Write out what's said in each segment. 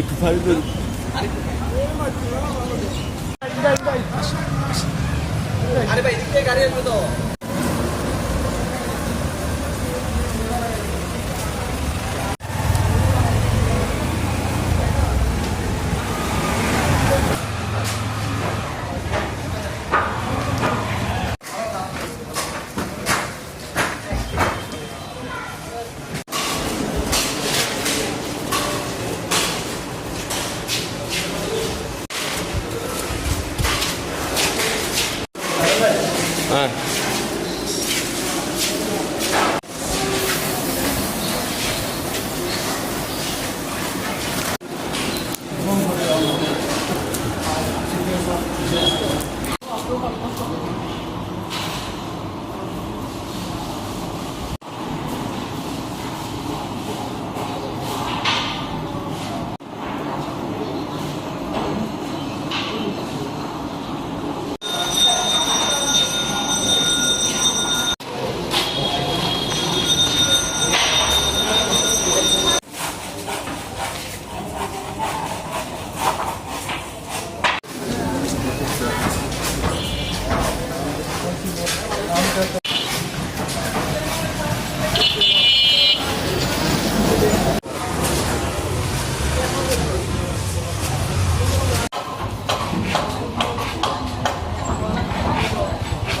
একটু আসবে তো। হ্যাঁ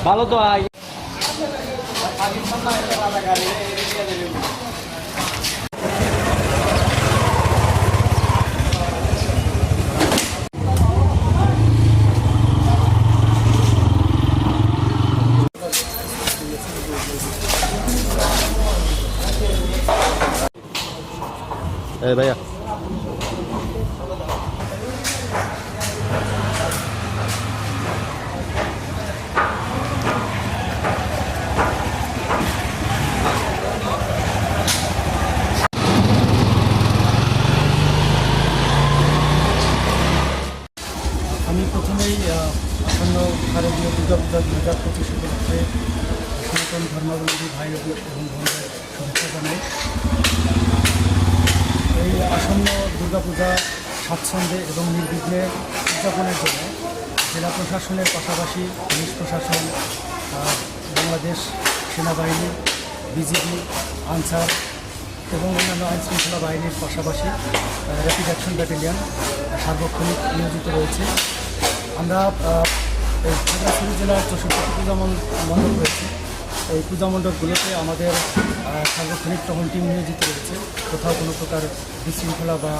ভালো তো আই ভাইয়া। আসন্ন শারদীয় দুর্গা পূজা দু হাজার পঁচিশ উপলক্ষে সনাতন ধর্মাবলম্বী ভাই এবং বোনদের শুভেচ্ছা জানাই। এই আসন্ন দুর্গাপূজা স্বাচ্ছন্দ্যে এবং নির্বিঘ্নে উদযাপনের জন্য জেলা প্রশাসনের পাশাপাশি পুলিশ প্রশাসন বাংলাদেশ সেনাবাহিনী, বিজিবি, আনসার এবং অন্যান্য আইনশৃঙ্খলা বাহিনীর পাশাপাশি র্যাপিড অ্যাকশন ব্যাটালিয়ন সার্বক্ষণিক নিয়োজিত রয়েছে। আমরা এই জেলার চৌষট্টি পূজা মণ্ডপ রয়েছে। এই পূজা মণ্ডপগুলোতে আমাদের সার্বক্ষণিক টহল টিম নিয়োজিত রয়েছে। কোথাও কোনো প্রকার বিশৃঙ্খলা বা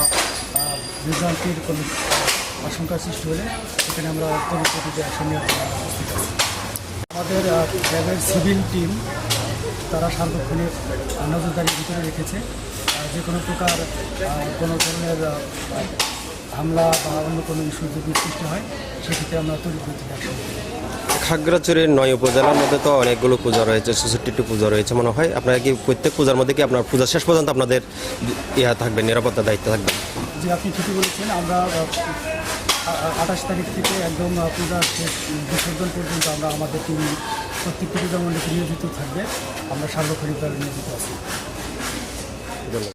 বিভ্রান্তির কোনো আশঙ্কা সৃষ্টি হলে সেখানে আমরা উপস্থিত আছি। আমাদের আহ, র্যাবের সিভিল টিম তারা সার্বক্ষণিক নজরদারির ভিতরে রেখেছে। যে কোনো প্রকার কোনো ধরনের হামলা বা অন্য কোনো ইস্যু যদি সৃষ্টি হয় সেক্ষেত্রে আমরা গতিতে অ্যাকশন নেব খাগড়াছড়ির নয় উপজেলার মধ্যে তো অনেকগুলো পূজা রয়েছে ছেষট্টিটি পূজা রয়েছে মনে হয়। আপনারা কি প্রত্যেক পূজার মধ্যে কি আপনার পূজা শেষ পর্যন্ত আপনাদের ইয়া থাকবে নিরাপত্তা দায়িত্ব থাকবে? যে আপনি ঠিকই বলেছেন আমরা আঠাশ তারিখ থেকে একদম পূজা শেষ বিসর্জন পর্যন্ত আমরা আমাদের টিম প্রত্যেকটি পূজা মণ্ডপে নিয়োজিত থাকবে। আমরা সার্বক্ষণিকভাবে নিয়োজিত আছি।